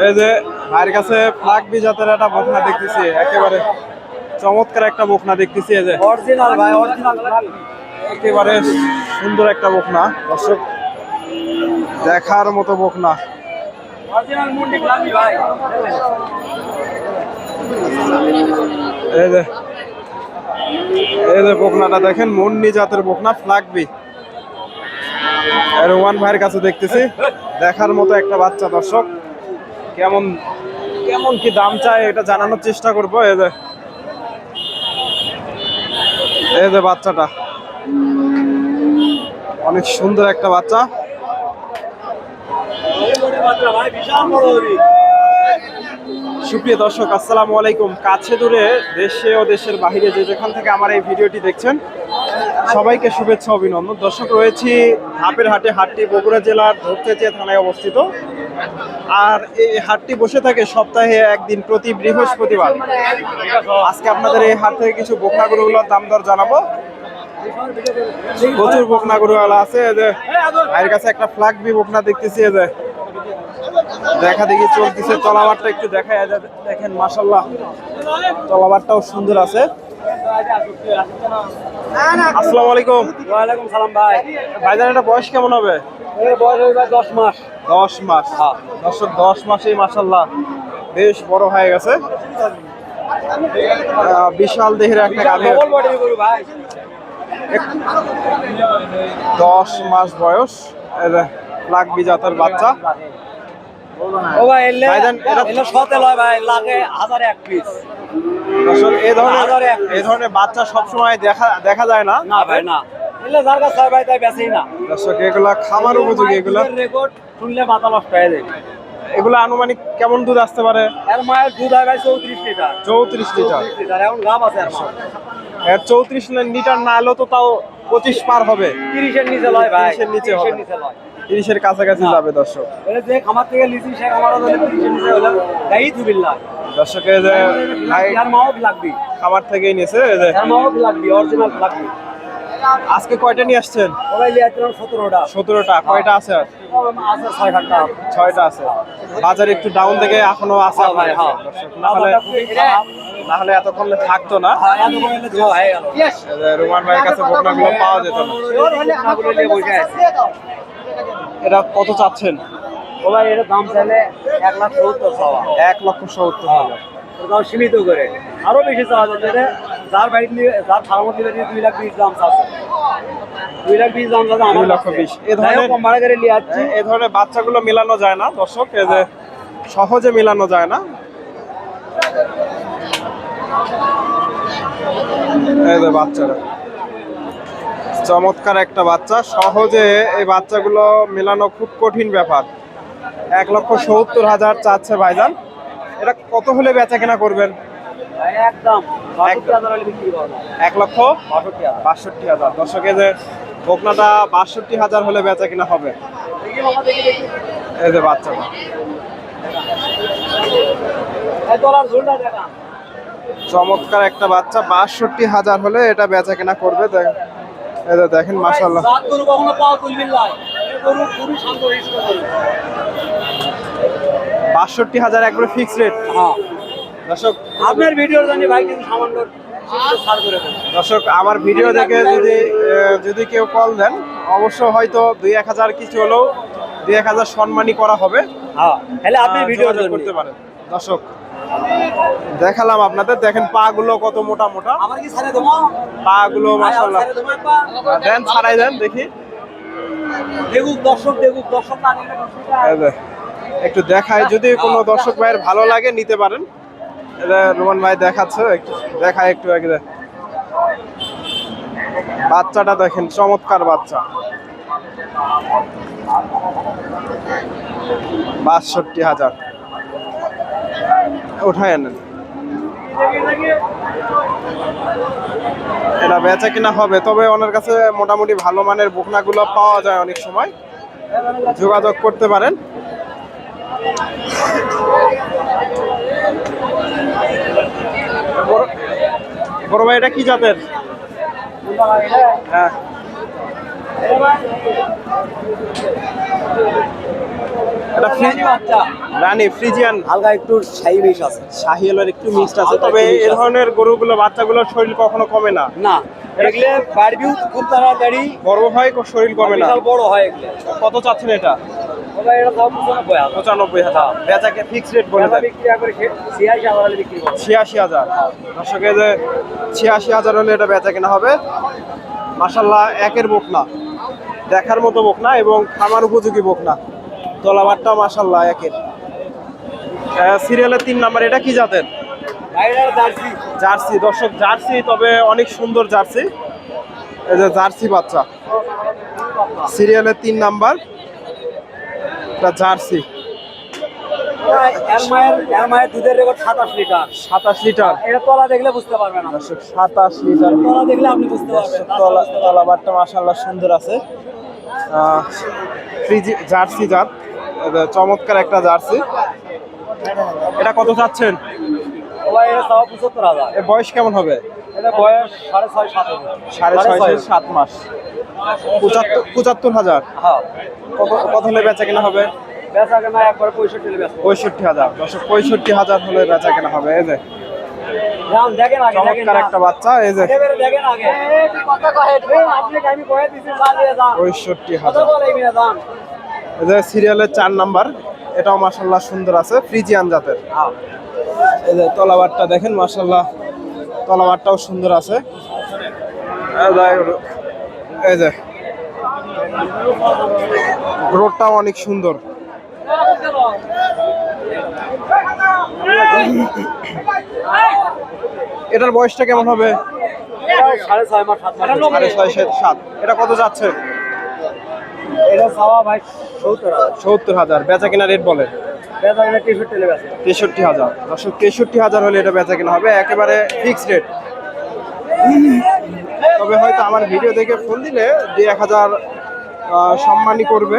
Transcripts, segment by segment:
এই যে ভাইয়ের কাছে ফ্লাগ বি জাতের একটা বকনা দেখতেছি একেবারে চমৎকার একটা বকনা দেখতেছি এই যে। অরিজিনাল ভাই অরিজিনাল একেবারে সুন্দর একটা বকনা দর্শক দেখার মতো বকনা। অরিজিনাল মুন্ডি ভাই? এই যে এই যে বকনাটা দেখেন, মুন্নি জাতের বকনা ফ্লাগবি রোমান ভাইয়ের কাছে দেখতেছি। দেখার মতো একটা বাচ্চা, দর্শক। কেমন কেমন কি দাম চায় এটা জানানোর চেষ্টা করব, এই যে। এই যে বাচ্চাটা। অনেক সুন্দর একটা বাচ্চা ভাই বিশাল বড় হবি সুপ্রিয় দর্শক, আসসালামু আলাইকুম। কাছে দূরে দেশে ও দেশের বাইরে যে যেখান থেকে আমার এই ভিডিওটি দেখছেন, সবাইকে শুভেচ্ছা, অভিনন্দন। দর্শক, রয়েছি ধাপের হাটে, হাটটি বগুড়া জেলার ধরতেচিয়া থানায় অবস্থিত। আর এই হাটটি বসে থাকে সপ্তাহে একদিন প্রতি বৃহস্পতিবার। আজকে আপনাদের এই হাট থেকে কিছু বোকনা গরুগুলোর দাম দর জানাব। প্রচুর বোকনা গরুওয়ালা আছে যে, ভাইয়ের কাছে একটা ফ্ল্যাগ বি বোকনা দেখতেছি যে। দেখা দেখি চলতেছে তলাবারটা একটু দেখা যায় দেখেন মাসাল্লাহ তলাবারটাও সুন্দর আছে। আসসালামু আলাইকুম। ওয়ালাইকুম সালাম ভাই। ভাইজান এটা বয়স কেমন হবে? দশ মাস। দশ মাস। দর্শক দশ মাসেই মাসাল্লাহ বেশ বড় হয়ে গেছে। বিশাল দেহের একটা গাভী ভাই। দশ মাস বয়স। লাগবি জাতের বাচ্চা। ও ভাই এলে এটা- এলে সতে লয় ভাই লাগে হাজারে এক পিস দর্শক এই ধরনের এই ধরনের বাচ্চা সবসময় দেখা দেখা যায় না। না ভাই না। এলে যার কাছে ভাই তাই বেচেই না। দর্শক এগুলা খামার উপযোগী এগুলা রেকর্ড শুনলে মাথা নষ্ট হয়ে যায়। এগুলো আনুমানিক কেমন দুধ আসতে পারে? এর মায়ের দুধ হয় ভাই চৌত্রিশ লিটার। চৌত্রিশ লিটার। এখন আছে এর চৌত্রিশ লিটার না এলেও তো তাও পঁচিশ পার হবে। তিরিশের নিচে লয় ভাই। তিরিশের নিচে হবে। তিরিশের কাছাকাছি যাবে দর্শক। এলে থেকে লিচি সে যে লাগবি। খাবার থেকেই নিয়েছে লাগবি অরিজিনাল লাগবি। আজকে কয়টা নিয়ে আসছেন? সতেরোটা। সতেরোটা কয়টা আছে? ছয়টা। আছে। বাজার একটু ডাউন থেকে এখনও আছে হ্যাঁ হ্যাঁ। দর্শক, না হলে না এতক্ষণ থাকতো না। হ্যাঁ, রুমান ভাইয়ের কাছে বকনাগুলো পাওয়া যেত না বকনাগুলো নিয়ে বসে আছে। এটা কত চাচ্ছেন? ভাই এর দাম চাইলে এক লাখ সত্তর এক লক্ষ সত্তর হাজার। দাম সীমিত করে। আরও বেশি চাওয়া যাচ্ছে যার বাড়িতে যার ফার্মত দিলে দুই লাখ বিশ দাম চাচ্ছে। দুই লাখ বিশ দাম চাচ্ছে আমার লক্ষ বিশ। এ ধরনের- কম ভাড়া করে নিয়ে আসছি। এই ধরনের বাচ্চাগুলো মেলানো যায় না দর্শক। যে সহজে মেলানো যায় না। এই যে বাচ্চারা। চমৎকার একটা বাচ্চা। সহজে এই বাচ্চাগুলো মেলানো খুব কঠিন ব্যাপার। এক লক্ষ সত্তর হাজার চাচ্ছে ভাইজান। এটা কত হলে বেচা কেনা করবেন? এক লক্ষ বাষট্টি হাজার। দর্শকে যে বকনাটা বাষট্টি হাজার হলে বেচা কিনা হবে। এই যে বাচ্চাটা। চমৎকার একটা বাচ্চা। বাষট্টি হাজার হলে এটা বেচা কেনা করবে। যে দেখেন রাত গরু কখনো পাওয়া তুলবি লাই গরু খুবই শান্ত বাষট্টি হাজার একবারে ফিক্স রেট হ্যাঁ। দর্শক আপনার ভিডিওর জন্য ভাই কিছু সামান্য দর্শক আমার ভিডিও দেখে যদি যদি কেউ কল দেন অবশ্য হয়তো দুই এক হাজার কিছু হলেও দুই এক হাজার সম্মানই করা হবে। হ্যাঁ তাহলে আপনার আহ, ভিডিওর করতে পারেন। দর্শক দেখালাম আপনাদের দেখেন পা গুলো কত মোটা মোটা। পা গুলো মাসাল্লাহ? দেন ছাড়াই দেন দেখি। একটু দেখায় যদি কোনো দর্শক ভাইয়ের ভালো লাগে নিতে পারেন। রোমান ভাই দেখাচ্ছে দেখায় একটু আগে। দেখ। বাচ্চাটা দেখেন চমৎকার বাচ্চা। বাষট্টি হাজার। উঠায় আনেন। এটা বেচা কিনা হবে, তবে ওনার কাছে মোটামুটি ভালো মানের বকনাগুলো পাওয়া যায় অনেক সময়। যোগাযোগ করতে পারেন। বড়- ভাই, এটা কি জাতের? হ্যাঁ। এটা ভাই ফ্রিজি বাচ্চা। রানী ফ্রিজিয়ান। হালকা একটু ছাই বেশ আছে। শাহিওয়ালের একটু মিক্সড আছে তবে এই ধরনের গরুগুলো বাচ্চাগুলোর শরীর কখনো কমে না। না এগুলো বারবিউ খুব তাড়াতাড়ি বড় হয় শরীর কমে না। বড় হয় এগুলো। কত চাচ্ছেন এটা? এটা পঁচানব্বই হাজার। বেচাকে ফিক্সড রেট বলে ছিয়াশি হাজার ছিয়াশি দর্শকে যে ছিয়াশি হাজার হলে এটা বেচা কেনা হবে। মাসাল্লাহ একের বকনা। দেখার মতো বকনা এবং খামার উপযোগী বকনা। তলাবারটা মাসাল্লাহ একের সিরিয়ালের তিন নাম্বার এটা কি জাতের? Jersey jersey. দর্শক জার্সি তবে অনেক সুন্দর জার্সি। এই যে জার্সি বাচ্চা। সিরিয়ালের তিন নাম্বার এটা জার্সি। দুধের রেকর্ড সাতাশ লিটার। সাতাশ লিটার। এটা তলা দেখলে বুঝতে পারবেন সাতাশ লিটার। তলা দেখলে আপনি বুঝতে পারবেন। তলা তলাবারটা মাসাল্লাহ সুন্দর আছে। জার্সি জাত। চমৎকার একটা জার্সি। এটা কত চাচ্ছেন? এর বয়স কেমন হবে? বয়স সাড়ে ছয় সাত মাস। পঁচাত্তর হাজার? হ্যাঁ। কত কত হলে বেচা কেনা হবে? বেচা কেনা একবার পঁয়ষট্টি হাজার। পঁয়ষট্টি হাজার হলে বেচা কেনা হবে। এই যে। চমৎকার একটা বাচ্চা এই যে। পঁয়ষট্টি হাজার। সিরিয়ালের চার নাম্বার এটাও মাসাল্লাহ সুন্দর আছে ফ্রিজিয়ান জাতের। এই যে তলাবারটা দেখেন মাসাল্লাহ তলাবারটাও সুন্দর আছে। এই যে- রোডটাও অনেক সুন্দর। এটার বয়সটা কেমন হবে? সাড়ে ছয় সাত। এটা কত যাচ্ছে? এটা চাওয়া ভাই সত্তর হাজার। সত্তর হাজার। বেচা কেনা রেট বলে বেচা কেনা তেষট্টি তেষট্টি হাজার। দর্শক তেষট্টি হাজার হলে এটা বেচা কেনা হবে। একেবারে ফিক্সড রেট তবে হয়তো আমার ভিডিও দেখে ফোন দিলে দুই এক হাজার সম্মানই করবে।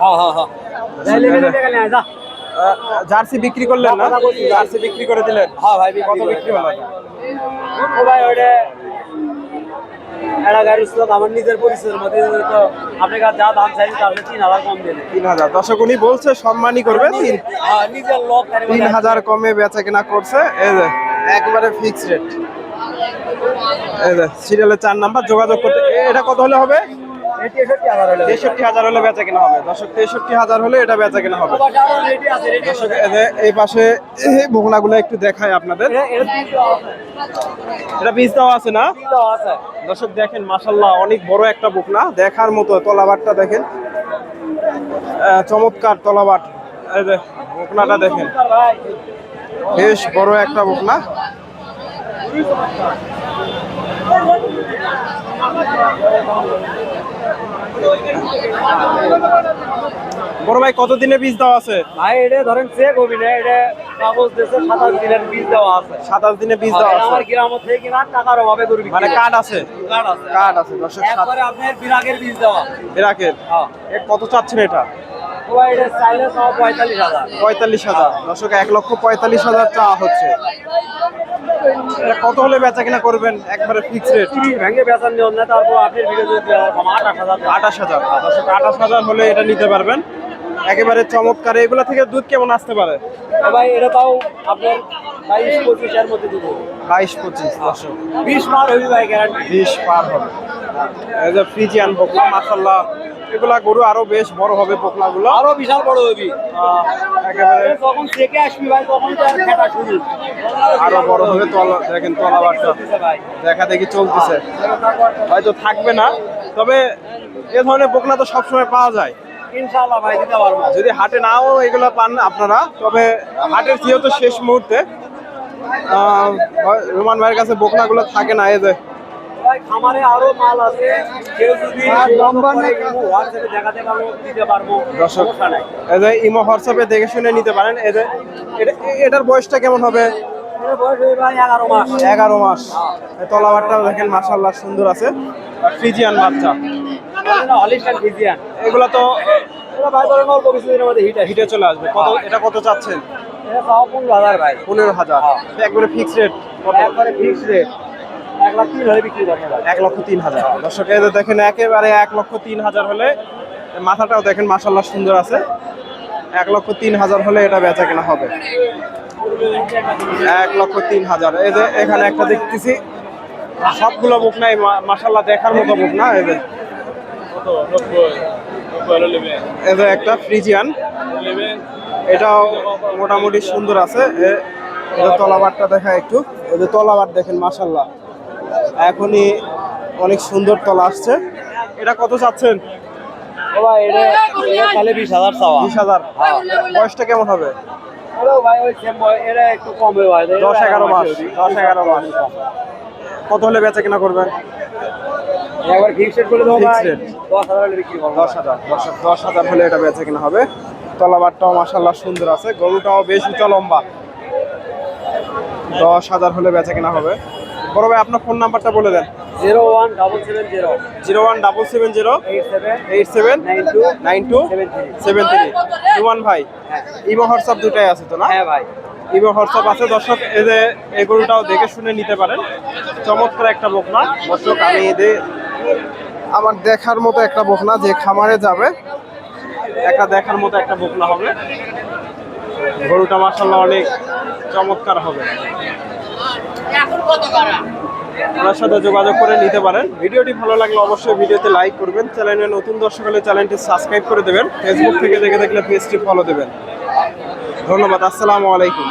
হ্যাঁ হ্যাঁ হ্যাঁ। জার্সি বিক্রি করলেন না? জার্সি বিক্রি করে দিলেন। হ্যাঁ ভাই কত বিক্রি হলো? ও ভাই ওইটা আমার নিজের পরিচয়ের মধ্যে তো আপনি যা দাম চাইছেন তাহলে তিন হাজার কম দিলে তিন হাজার। দর্শক উনি বলছে সম্মানই করবে। তিন হ্যাঁ নিজের লোক তিন হাজার কমে বেচা কেনা করছে। এই যে একবারে ফিক্সড রেট এই যে সিরিয়ালের চার নাম্বার যোগাযোগ করতে এটা কত হলে হবে? তেষট্টি হাজার হলে বেচা কেনা হবে। দর্শক তেষট্টি হাজার হলে এটা বেচা কেনা হবে। দর্শক এই পাশে এই বগনাগুলো একটু দেখাই আপনাদের। এটা বীজ দেওয়া আছে না? দর্শক দেখেন মাসাল্লাহ অনেক বড় একটা বকনা দেখার মতো তলাবারটা দেখেন। চমৎকার যে বকনাটা দেখেন। বেশ বড় একটা বকনা বড় ভাই কত দিনে বীজ দেওয়া আছে? ভাই এটা ধরেন চেক হবি না এটা কাগজ দেশে সাতাশ দিনের বীজ দেওয়া আছে। সাতাশ দিনে বীজ দেওয়া আমার আছে। গ্রাম থেকে কিনা টাকার অভাবে করবি মানে কার্ড আছে? কার্ড আছে। কার্ড আছে দর্শক একবারে আপনার বিরাগের বীজ দেওয়া। ইরাকের হ্যাঁ। কত চাচ্ছেন এটা? পঁয়তাল্লিশ হাজার। পঁয়তাল্লিশ হাজার। দর্শক এক লক্ষ পঁয়তাল্লিশ হাজার চাওয়া হচ্ছে। এটা কত হলে বেচা কিনা করবেন? একবারে ফিক্স রেট ভেঙে বেচার নিয়ম না তারপর আপনি ভিডিও যদি আঠাশ হাজার আঠাশ হাজার। আঠাশ হাজার হলে এটা নিতে পারবেন। একেবারে চমৎকার। এগুলো থেকে দুধ কেমন আসতে পারে? ভাই এটা তাও আপনার বাইশ পঁচিশের মধ্যে দিব বাইশ পঁচিশ দর্শক বিশ মার হবি ভাই গ্যারান্টি বিশ পার হবে। ফ্রিজিয়ান বকলা মাসাল্লাহ এগুলা গরু আরও বেশ বড় হবে বকলাগুলো আরও বিশাল বড় হবি। একেবারে যখন থেকে আসবি ভাই তখন খেটা শুরু। আরও বড় হবে তলা দেখেন তলাবারটা। দেখা দেখি চলতেছে। হয়তো থাকবে না। তবে এ ধরনের বকনা তো সবসময় পাওয়া যায়। ইনশাআল্লাহ ভাই দিতে পারব। যদি হাটে নাও এগুলো পান আপনারা তবে হাটের যেহেতু শেষ মুহূর্তে। রোমান ভাইয়ের কাছে বকনাগুলো থাকে না এই যে ভাই খামারে আরও মাল আছে। কেউ যদি হোয়াটসঅ্যাপে দেখাতে পারব দিতে পারব দর্শক সমস্যা এই যে ইমো হোয়াটসঅ্যাপে দেখে শুনে নিতে পারেন। এটা- এটার বয়সটা কেমন হবে? হয়ে এগারো মাস। তলাবারটা দেখেন মাসাল্লাহ সুন্দর আছে। ফ্রিজিয়ান বাচ্চা। এগুলো তো হিটে চলে আসবে। কত এটা কত চাচ্ছেন? পনেরো হাজার হাজার। একবারে ফিক্স রেট একবারে ফিক্স রেট এক লক্ষ তিন হাজার। দর্শক যে দেখেন, একেবারে এক লক্ষ তিন হাজার হলে মাথাটাও দেখেন মাসাল্লাহ সুন্দর আছে। এক লক্ষ তিন হাজার হলে এটা বেচা কেনা হবে। এক লক্ষ তিন হাজার। এই যে এখানে একটা দেখতেছি, সবগুলো বুক নাই মাসাল্লাহ দেখার মতো বুক না, এই যে। এই যে একটা ফ্রিজিয়ান। এটাও মোটামুটি সুন্দর আছে। তলাবারটা দেখা একটু। এই যে তলাবার দেখেন মাসাল্লাহ এখনই অনেক সুন্দর তলা আসছে। এটা কত চাচ্ছেন? ভাই এটা এটা খালি বিশ হাজার চাওয়া। বিশ হাজার। হ্যাঁ। বয়সটা কেমন হবে? দশ এগারো মাস দশ এগারো মাস। কত হলে বেচা কেনা করবেন? একবার ফিক্স রেট দেবো। দশ হাজার হলে বিক্রি করব দশ হাজার। দশ হাজার হলে এটা বেচা কেনা হবে। তলাবারটাও মাসাল্লাহ সুন্দর আছে। গরুটাও বেশ উঁচা লম্বা। দশ হাজার হলে বেচা কেনা হবে। বড় ভাই আপনার ফোন নাম্বারটা বলে দেন। Zero one double seven zero. Zero one double seven zero eight seven nine two seven three. Ruman ভাই ইমো হোয়াটসঅ্যাপ দুটাই আছে তো না? হ্যাঁ ভাই। ইমো হোয়াটসঅ্যাপ আছে দর্শক এই গরুটাও দেখে শুনে নিতে পারেন। চমৎকার একটা বকনা। দর্শক আমি এদের আমার দেখার মতো একটা বকনা যে খামারে যাবে একটা দেখার মতো একটা বকনা হবে। গরুটা মাসাল্লাহ অনেক চমৎকার হবে। ওনার সাথে যোগাযোগ করে নিতে পারেন। ভিডিওটি ভালো লাগলে অবশ্যই ভিডিওতে লাইক করবেন। চ্যানেলে নতুন দর্শক হলে চ্যানেলটি সাবস্ক্রাইব করে দেবেন। ফেসবুক থেকে দেখে দেখলে পেজটি ফলো দেবেন। ধন্যবাদ। আসসালামু আলাইকুম।